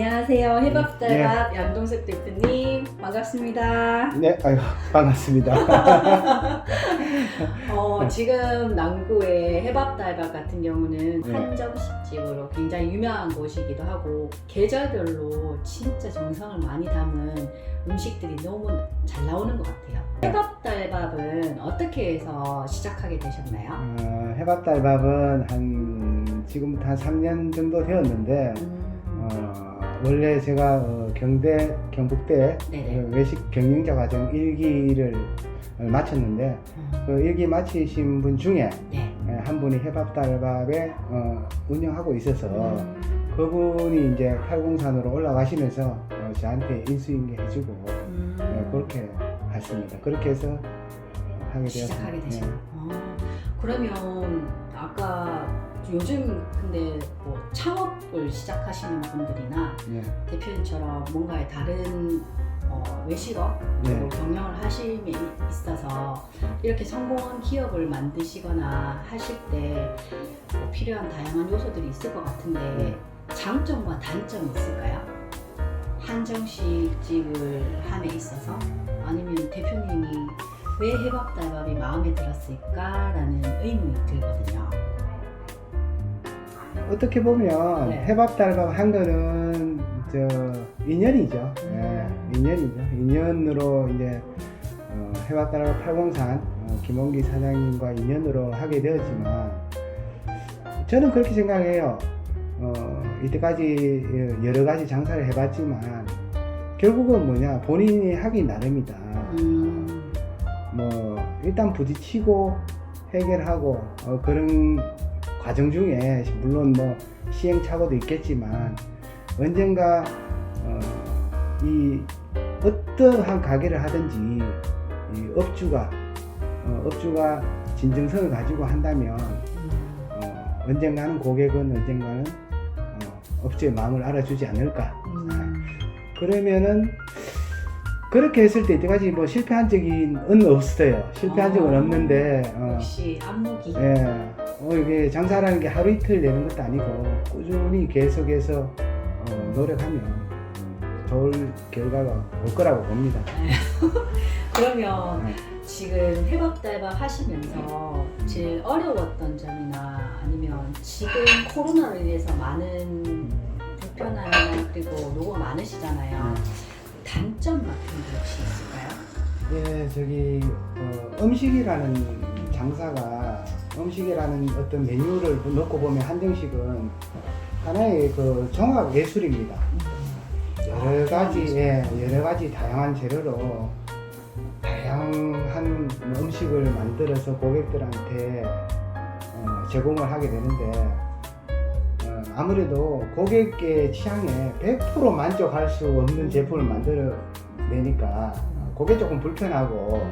안녕하세요. 해밥달밥 양동석 대표님 반갑습니다. 네, 아유, 반갑습니다. 어, 지금 남구의 해밥달밥 같은 경우는 네. 한정식집으로 굉장히 유명한 곳이기도 하고 계절별로 진짜 정성을 많이 담은 음식들이 너무 잘 나오는 것 같아요. 해밥달밥은 어떻게 해서 시작하게 되셨나요? 어, 해밥달밥은 한 지금부터 한 3년 정도 되었는데 음, 어, 원래 제가 어, 경대 경북대 네네. 어, 외식 경영자 과정 1기를 마쳤는데 어, 그 1기 마치신 분 중에 네. 에, 한 분이 해밥달밥에 어, 운영하고 있어서 음, 그분이 이제 팔공산으로 올라가시면서 어, 저한테 인수인계해주고 음. 네, 그렇게 갔습니다. 그렇게 해서 하게 되었습니다. 시작하게 되죠. 네. 어, 그러면 아까 요즘 근데 뭐 창업을 시작하시는 분들이나 네. 대표님처럼 뭔가의 다른 어, 외식업 네. 뭐 경영을 하심에 있어서 이렇게 성공한 기업을 만드시거나 하실 때 뭐 필요한 다양한 요소들이 있을 것 같은데 네. 장점과 단점이 있을까요? 한정식집을 함에 있어서 아니면 대표님이 왜 해밥달밥이 마음에 들었을까라는 의문이 들거든요. 어떻게 보면 네. 해밥달밥 한 거는 저 인연이죠. 예, 음. 인연이죠. 인연으로 이제 어, 해밥달밥 803 어, 김원기 사장님과 인연으로 하게 되었지만 저는 그렇게 생각해요. 어, 이때까지 여러 가지 장사를 해봤지만 결국은 뭐냐 본인이 하기 나름이다. 음, 뭐 일단 부딪히고 해결하고 어, 그런 과정 중에 물론 뭐 시행착오도 있겠지만 언젠가 어, 이 어떠한 가게를 하든지 이 업주가 어, 업주가 진정성을 가지고 한다면 음, 어, 언젠가는 고객은 언젠가는 어, 업주의 마음을 알아주지 않을까 음, 그러면은 그렇게 했을 때 이때까지 뭐 실패한 적은 없어요. 실패한 적은 어. 없는데 어, 역시 안목이 예, 어, 이게 장사라는 게 하루 이틀 되는 것도 아니고 꾸준히 계속해서 어, 노력하면 좋을 결과가 올 거라고 봅니다. 그러면 네. 지금 해밥달밥 하시면서 제일 어려웠던 점이나 아니면 지금 코로나로 인해서 많은 불편함이나 그리고 노고가 많으시잖아요. 단점 같은 게 혹시 있을까요? 예, 저기 어, 음식이라는 장사가 음식이라는 어떤 메뉴를 넣고 보면 한정식은 하나의 그 종합 예술입니다. 여러 가지 예, 여러 가지 다양한 재료로 다양한 음식을 만들어서 고객들한테 어, 제공을 하게 되는데 어, 아무래도 고객의 취향에 100% 만족할 수 없는 제품을 만들어 내니까 어, 그게 조금 불편하고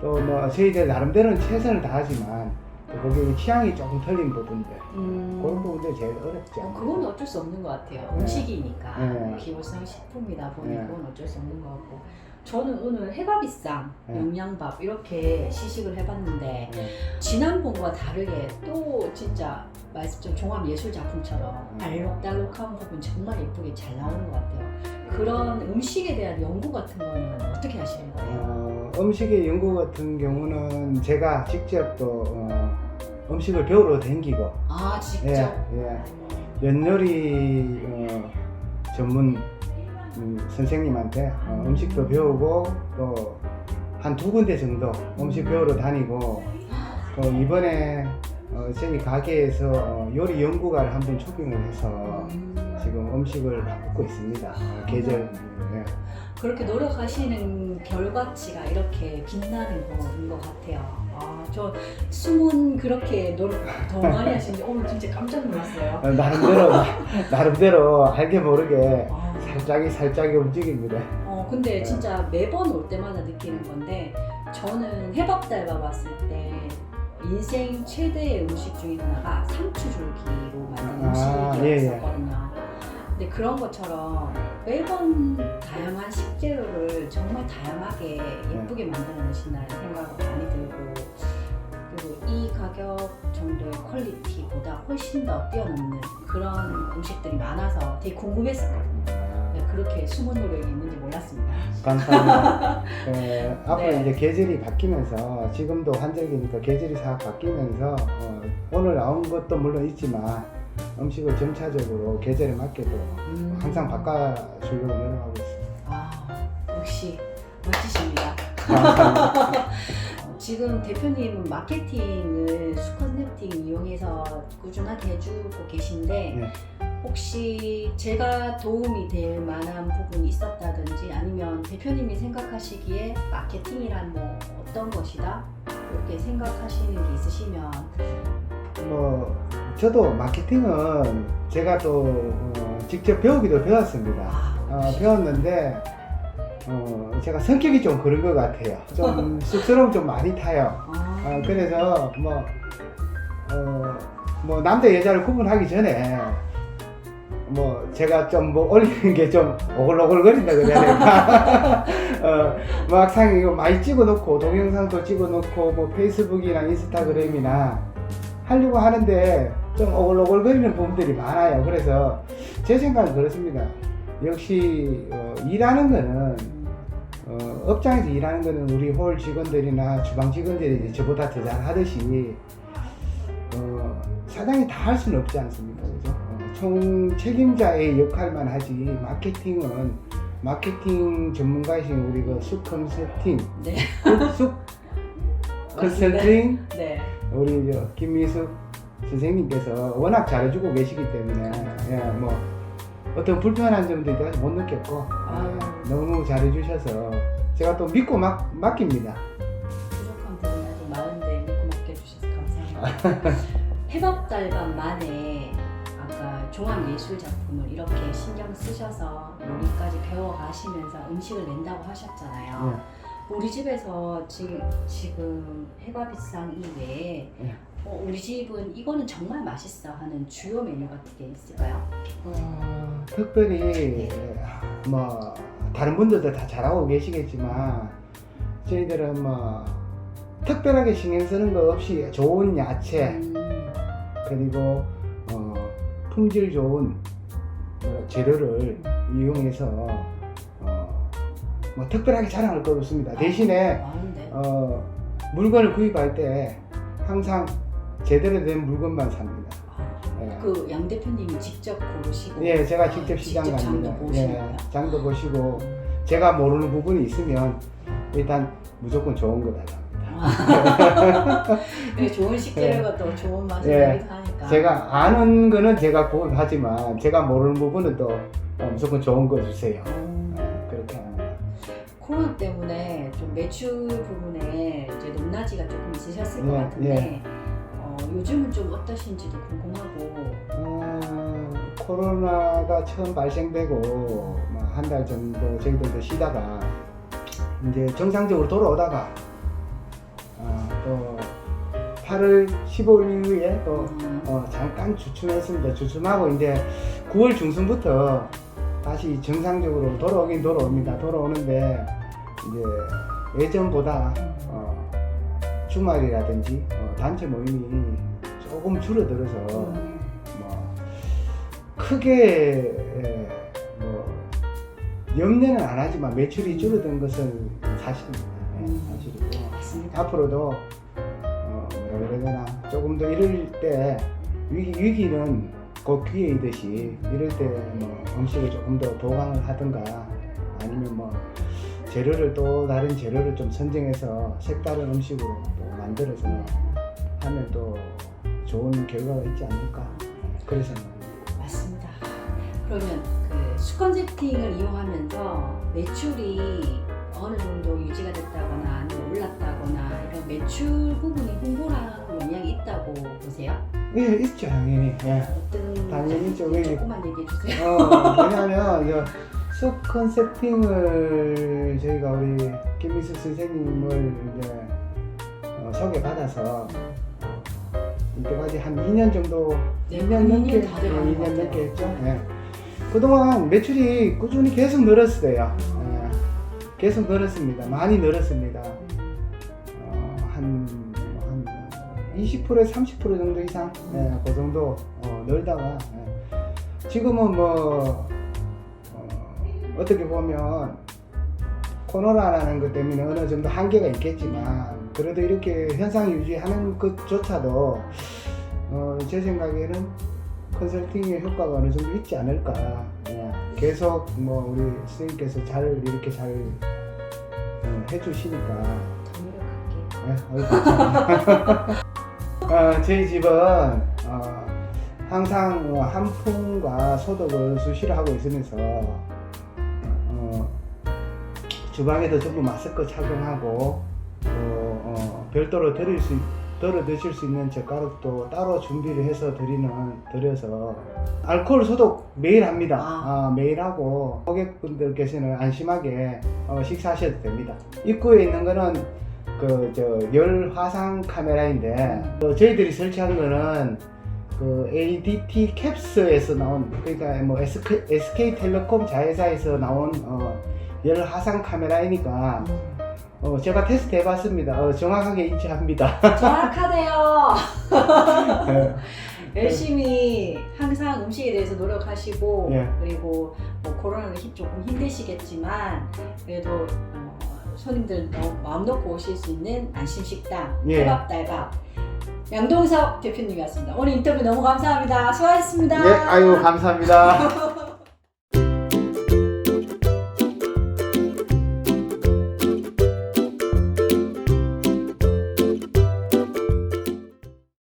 또 뭐 저희들 나름대로는 최선을 다하지만 또 고객의 취향이 조금 틀린 부분들 음, 그런 부분들 제일 어렵죠. 어, 그건 어쩔 수 없는 것 같아요. 네. 음식이니까 네. 기호성 식품이다 보니 네. 그건 어쩔 수 없는 것 같고 저는 오늘 해밥이쌈, 네. 영양밥 이렇게 시식을 해봤는데 네. 지난번과 다르게 또 진짜 말씀처럼 종합 예술 작품처럼 음. 알록달록한 부분 정말 예쁘게 잘 나오는 것 같아요. 그런 음식에 대한 연구 같은 거는 어떻게 하시는 거예요? 어, 음식의 연구 같은 경우는 제가 직접 또 어, 음식을 배우러 다니고 아 직접. 예, 예. 연요리 어, 전문 음, 선생님한테 어, 음식도 배우고 또 한 두 군데 정도 음식 배우러 다니고 또 이번에 어, 저희 가게에서 어, 요리 연구가를 한번 초빙을 해서 음, 지금 음식을 바꾸고 있습니다. 어, 계절 예. 그렇게 노력하시는 결과치가 이렇게 빛나는 거인 것 같아요. 아, 저 숨은 그렇게 노력 더 많이 하시는지 오늘 진짜 깜짝 놀랐어요. 어, 나름대로 나름대로 알게 모르게 아, 살짝이 살짝이 움직입니다. 어, 근데 진짜 매번 올 때마다 느끼는 건데 저는 해밥달밥 왔을 때 인생 최대의 음식 중에 하나가 상추줄기로 만든 아, 음식이 예, 예. 근데 그런 것처럼 매번 다양한 식재료를 정말 다양하게 예쁘게 만들어 내신다는 생각이 많이 들고 그리고 이 가격 정도의 퀄리티보다 훨씬 더 뛰어넘는 그런 음식들이 많아서 되게 궁금했었거든요. 네, 그렇게 숨은 노력이 있는지 몰랐습니다. 감사합니다. 예, 앞으로 네. 이제 계절이 바뀌면서 지금도 환절기니까 계절이 싹 바뀌면서 어, 오늘 나온 것도 물론 있지만 음식을 점차적으로 계절에 맞게 또 음. 항상 바꿔주려고 노력하고 있습니다. 아, 역시 멋지십니다. 감사합니다. 어, 지금 대표님은 마케팅을 수컨셉팅 이용해서 꾸준하게 해주고 계신데 네. 혹시 제가 도움이 될 만한 부분이 있었다든지 아니면 대표님이 생각하시기에 마케팅이란 뭐 어떤 것이다 이렇게 생각하시는 게 있으시면 뭐 저도 마케팅은 제가 또 어, 직접 배우기도 배웠습니다. 아, 어, 배웠는데 어, 제가 성격이 좀 그런 것 같아요. 좀 쑥스러움 좀 많이 타요. 아, 어, 그래서 뭐, 어, 뭐 남자 여자를 구분하기 전에 뭐 제가 좀 뭐 올리는 게 좀 오글오글거린다 그래야 될까? 어, 막상 이거 많이 찍어놓고 동영상도 찍어놓고 뭐 페이스북이나 인스타그램이나 하려고 하는데 좀 오글오글거리는 부분들이 많아요. 그래서 제 생각은 그렇습니다. 역시 어, 일하는 거는 어, 업장에서 일하는 거는 우리 홀 직원들이나 주방 직원들이 저보다 더 잘하듯이 어, 사장이 다 할 수는 없지 않습니까? 총 책임자의 역할만 하지 마케팅은 마케팅 전문가이신 우리 그 수컨설팅 네. 수 컨설팅 네. 우리 저 김미숙 선생님께서 워낙 잘해주고 계시기 때문에 예, 뭐 어떤 불편한 점도 내가 못 느꼈고 아유. 너무 잘해주셔서 제가 또 믿고 맡, 맡깁니다. 부족한 부분이 아직 많은데 믿고 맡겨주셔서 감사합니다. 해밥달밤 만에 아까 종합 예술 작품을 이렇게 신경 쓰셔서 요리까지 배워 가시면서 음식을 낸다고 하셨잖아요. 예. 우리 집에서 지금, 지금 해밥비상 이외에 예. 어, 우리 집은 이거는 정말 맛있어 하는 주요 메뉴 같은 게 있을까요? 어, 특별히 뭐 다른 분들도 다 잘하고 계시겠지만 저희들은 뭐 특별하게 신경 쓰는 거 없이 좋은 야채 음, 그리고 어, 품질 좋은 뭐라, 재료를 이용해서 어, 뭐 특별하게 자랑할 거 없습니다. 대신에 많은데. 어, 물건을 구입할 때 항상 제대로 된 물건만 삽니다. 예. 그양 대표님이 직접 고르시고 예, 제가 아, 직접 시장 직접 갑니다. 장도 보시는 예? 장도 보시고 제가 모르는 부분이 있으면 일단 무조건 좋은 거 달랍니다. 네, 좋은 식재료가 또 좋은 맛을 예. 하니까. 제가 아는 거는 제가 구입하지만 제가 모르는 부분은 또 어, 무조건 좋은 거 주세요. 음, 예, 그렇게 합니다. 코로나 때문에 좀 매출 부분에 이제 높낮이가 조금 있으셨을 것 예, 같은데 어, 요즘은 좀 어떠신지도 궁금하고 어, 코로나가 처음 발생되고 뭐한달 정도 저희들도 쉬다가 이제 정상적으로 돌아오다가 8월 15일 이후에 또 음, 어, 잠깐 주춤했습니다. 주춤하고 이제 9월 중순부터 다시 정상적으로 돌아오긴 돌아옵니다. 돌아오는데 이제 예전보다 어, 주말이라든지 어, 단체 모임이 조금 줄어들어서 음, 뭐 크게 에, 뭐 염려는 안 하지만 매출이 줄어든 것은 사실입니다. 예, 음. 사실이고. 앞으로도 되나 조금 더 이럴 때 위기, 위기는 곧 기회이듯이 이럴 때 뭐 음식을 조금 더 보강을 하든가 아니면 뭐 재료를 또 다른 재료를 좀 선정해서 색다른 음식으로 또 만들어서 하면 또 좋은 결과가 있지 않을까 생각입니다. 맞습니다. 그러면 그 수컨셉팅을 이용하면서 매출이 어느 정도 유지가 됐다거나 매출 부분이 홍보랑 영향이 있다고 보세요? 예, 있죠, 당연히. 예. 어떤 당연히 있죠. 왜- 조금만 얘기해 주세요. 어, 왜냐하면 이제 숲 컨셉팅을 저희가 우리 김미숙 선생님을 이제 어, 소개받아서 이때까지 한 2년 정도, 네, 2년 한 넘게, 2년 다 돼가는 어, 것 2년 같아요. 넘게 했죠. 예. 그동안 매출이 꾸준히 계속 늘었어요. 예. 계속 늘었습니다. 많이 늘었습니다. 어, 한, 한 20%에서 30% 정도 이상 예, 그 정도 어, 늘다가 예. 지금은 뭐 어, 어떻게 보면 코로나라는 것 때문에 어느 정도 한계가 있겠지만 그래도 이렇게 현상 유지하는 것조차도 어, 제 생각에는 컨설팅의 효과가 어느 정도 있지 않을까 예. 계속 뭐 우리 선생님께서 잘 이렇게 잘 어, 해주시니까 네. 어, 저희 집은 어, 항상 어, 한풍과 소독을 수시로 하고 있으면서 어, 주방에도 전부 마스크 착용하고 또 어, 별도로 드릴 수 덜어 드실 수 있는 젓가락도 따로 준비를 해서 드리는 드려서 알코올 소독 매일 합니다. 아. 아, 매일 하고 고객분들께서는 안심하게 어, 식사하셔도 됩니다. 입구에 있는 거는 그 저 열 화상 카메라인데 어, 저희들이 설치한 거는 그 ADT 캡스에서 나온 그러니까 뭐 SK, SK텔레콤 자회사에서 나온 어, 열 화상 카메라이니까 음. 어, 제가 테스트 해봤습니다. 어, 정확하게 인지합니다. 정확하네요. 네. 열심히 항상 음식에 대해서 노력하시고 예. 그리고 뭐 코로나로 힘- 조금 힘드시겠지만 그래도 어, 손님들 너- 마음 놓고 오실 수 있는 안심 식당 예. 해밥달밥 양동석 대표님이었습니다. 오늘 인터뷰 너무 감사합니다. 수고하셨습니다. 네, 아유 감사합니다.